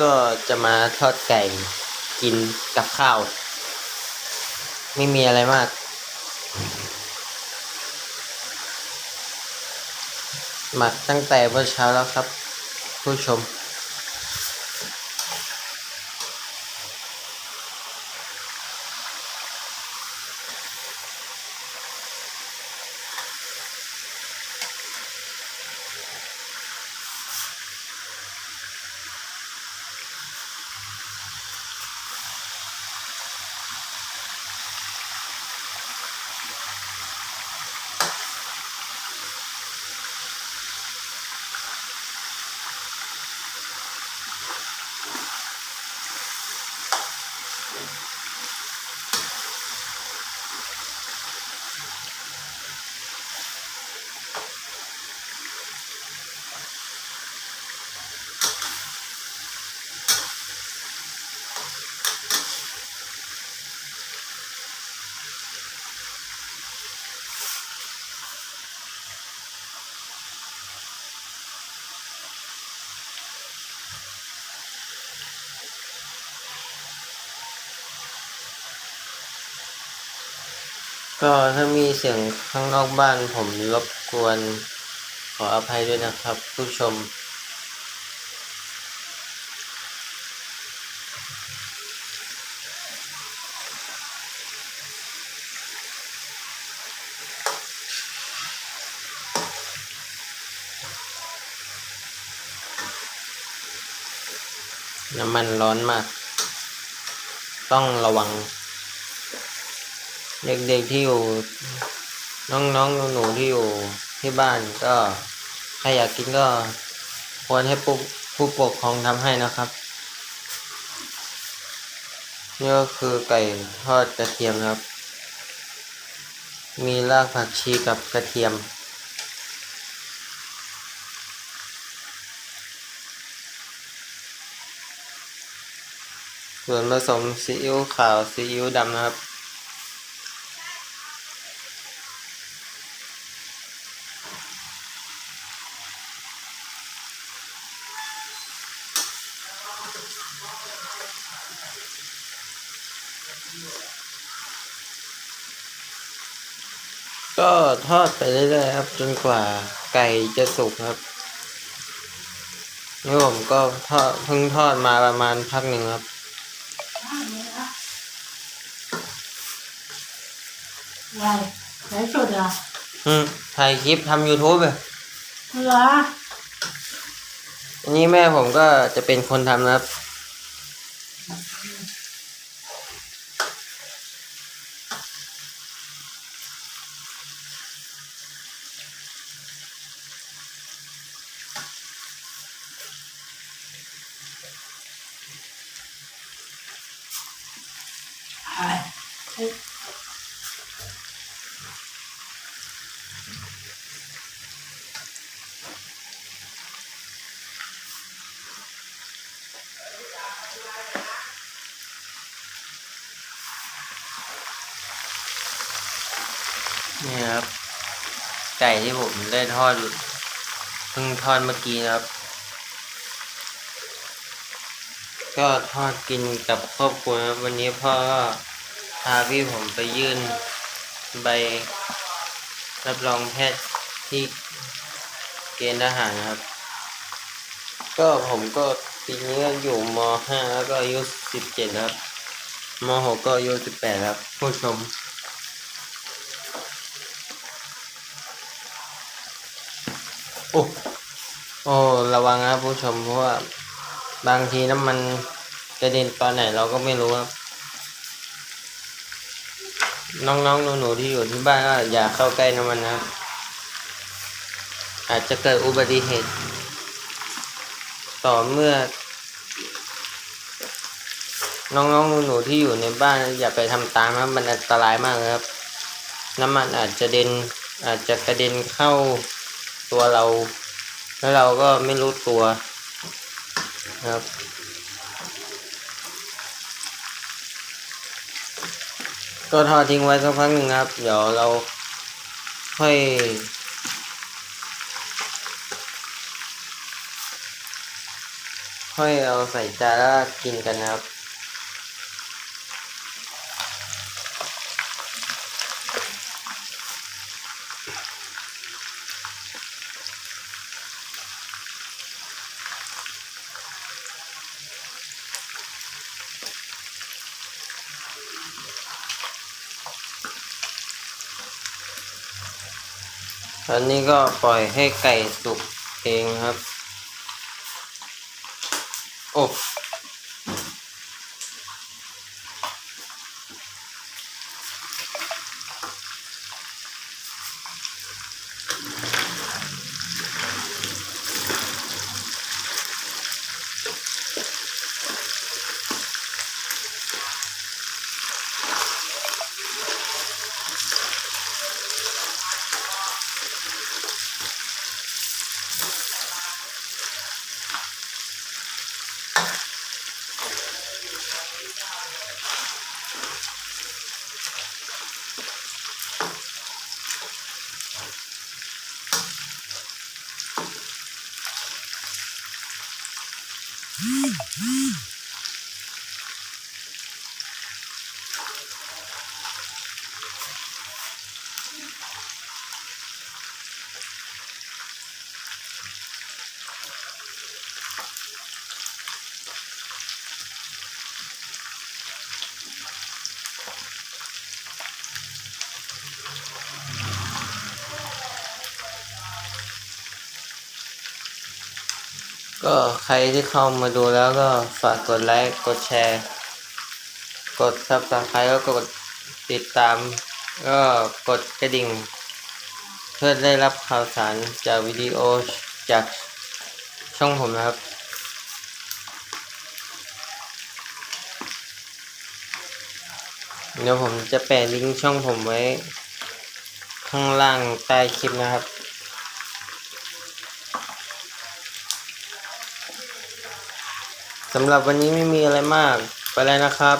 ก็จะมาทอดไก่กินกับข้าว ไม่มีอะไรมาก หมักตั้งแต่เมื่อเช้าแล้วครับ ผู้ชม ก็ถ้ามีเสียงข้างนอกบ้านผมรบกวนขออภัยด้วยนะครับ ผู้ชม น้ำมันร้อนมาก ต้องระวัง เด็กๆที่อยู่น้องๆหนูๆที่อยู่ที่บ้านก็ใครอยากกินก็ควรให้ผู้ผู้ปกครองทำให้นะครับนี่ก็คือไก่ทอดกระเทียมครับ มีรากผักชีกับกระเทียม ส่วนผสมซีอิ๊วขาวซีอิ๊วดำนะครับ ก็ทอดไปเรื่อยๆครับ จนกว่าไก่จะสุกครับนี่ผมก็ทอดเพิ่งทอดมาประมาณพักหนึ่งครับอะไรไหนสดอะอืมถ่ายคลิปทำ YouTube เลยเหรออันนี้แม่ผมก็จะเป็นคนทำนะครับ Gracias. นี่ครับ ไก่ที่ผมได้ทอดเพิ่งทอดเมื่อกี้นะครับ ก็ทอดกินกับครอบครัวนะครับวันนี้พ่อก็พาพี่ผมไปยื่นใบรับรองแพทย์ที่เกณฑ์ทหารนะครับ ก็ผมก็ปีนี้ก็อยู่ม .5 แล้วก็อายุ17ครับม .6 ก็อายุ18ครับผู้ชม โอ้โอ้ระวังนะผู้ชมเพราะว่าบางทีน้ำมันกระเด็นตอนไหนเราก็ไม่รู้ครับ น้องๆหนูๆที่อยู่ที่บ้านก็อย่าเข้าใกล้น้ำมันนะอาจจะเกิดอุบัติเหตุ ต่อเมื่อ น้องๆหนูๆที่อยู่ในบ้านอย่าไปทำตามครับมันอันตรายมากครับ น้ำมันอาจจะเด็นอาจจะกระเด็นเข้า ตัวเรา แล้วเราก็ไม่รู้ตัวนะครับก็ทอดทิ้งไว้สักพักหนึ่งครับ เดี๋ยวเราค่อย ค่อยเอาใส่จานแล้วกินกันนะครับ อันนี้ก็ปล่อยให้ไก่สุกเองครับ โอ้ Mm-hmm. ก็ใครที่เข้ามาดูแล้วก็ฝากกดไลค์กดแชร์ กด subscribe แล้วก็กดติดตาม ก็กดกระดิ่ง เพื่อได้รับข่าวสารจากวิดีโอจากช่องผมนะครับ เดี๋ยวผมจะแปะลิงก์ช่องผมไว้ ข้างล่างใต้คลิปนะครับ สำหรับวันนี้ไม่มีอะไรมาก ไปแล้วนะครับ